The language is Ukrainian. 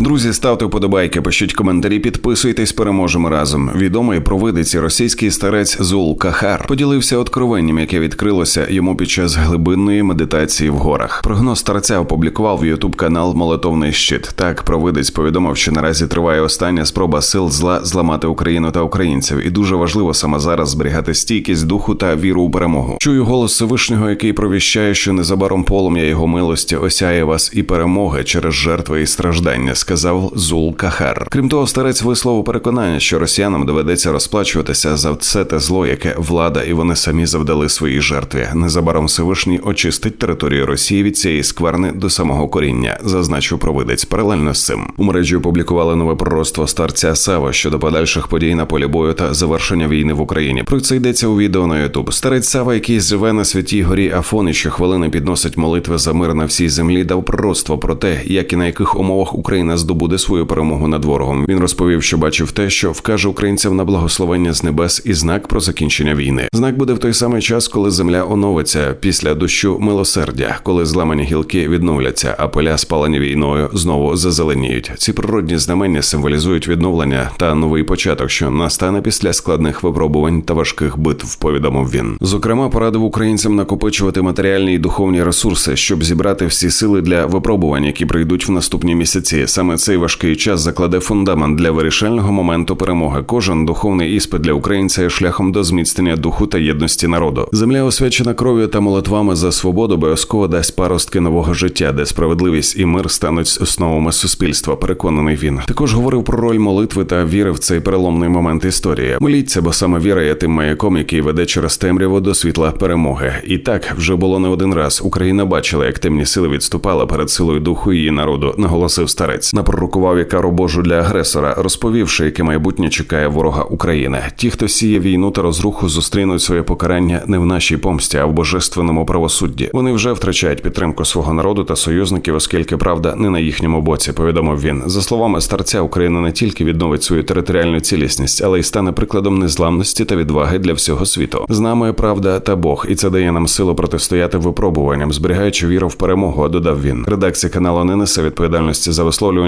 Друзі, ставте вподобайки, пишіть коментарі, підписуйтесь, переможемо разом. Відомий провидець російський старець Зул Кахар поділився откровенням, яке відкрилося йому під час глибинної медитації в горах. Прогноз старця опублікував в Ютуб канал Молитовний щит. Так, провидець повідомив, що наразі триває остання спроба сил зла зламати Україну та українців, і дуже важливо саме зараз зберігати стійкість духу та віру у перемогу. Чую голос Всевишнього, який провіщає, що незабаром полум'я його милості осяє вас і перемоги через жертви і страждання, сказав Зул Кахар. Крім того, старець висловив переконання, що росіянам доведеться розплачуватися за все те зло, яке влада і вони самі завдали своїй жертві. Незабаром Всевишній очистить територію Росії від цієї скверни до самого коріння, зазначив провидець. Паралельно з цим у мережі опублікували нове пророцтво старця Сава щодо подальших подій на полі бою та завершення війни в Україні. Про це йдеться у відео на Ютуб. Старець Сава, який живе на святій горі Афони, щохвилини підносить молитви за мир на всій землі, дав пророцтво про те, як і на яких умовах Україна здобуде свою перемогу над ворогом. Він розповів, що бачив те, що вкаже українцям на благословення з небес і знак про закінчення війни. Знак буде в той самий час, коли земля оновиться після дощу милосердя, коли зламані гілки відновляться, а поля, спалені війною, знову зазеленіють. Ці природні знамення символізують відновлення та новий початок, що настане після складних випробувань та важких битв. Повідомив він. Зокрема, порадив українцям накопичувати матеріальні і духовні ресурси, щоб зібрати всі сили для випробувань, які прийдуть в наступні місяці. Саме цей важкий час закладе фундамент для вирішального моменту перемоги. Кожен духовний іспит для українця є шляхом до зміцнення духу та єдності народу. Земля освячена кров'ю та молитвами за свободу, обов'язково дасть паростки нового життя, де справедливість і мир стануть основами суспільства. Переконаний він. Також говорив про роль молитви та віри в цей переломний момент історії. Моліться, бо саме віра є тим маяком, який веде через темряву до світла перемоги. І так вже було не один раз. Україна бачила, як темні сили відступали перед силою духу її народу, наголосив старець. Напророкував і кару Божу для агресора, розповівши, яке майбутнє чекає ворога України. Ті, хто сіє війну та розруху, зустрінуть своє покарання не в нашій помсті, а в божественному правосудді. Вони вже втрачають підтримку свого народу та союзників, оскільки правда не на їхньому боці. Повідомив він. За словами старця, Україна не тільки відновить свою територіальну цілісність, але й стане прикладом незламності та відваги для всього світу. З нами правда та Бог, і це дає нам силу протистояти випробуванням, зберігаючи віру в перемогу. Додав він. Редакція каналу не несе відповідальності за висловлювання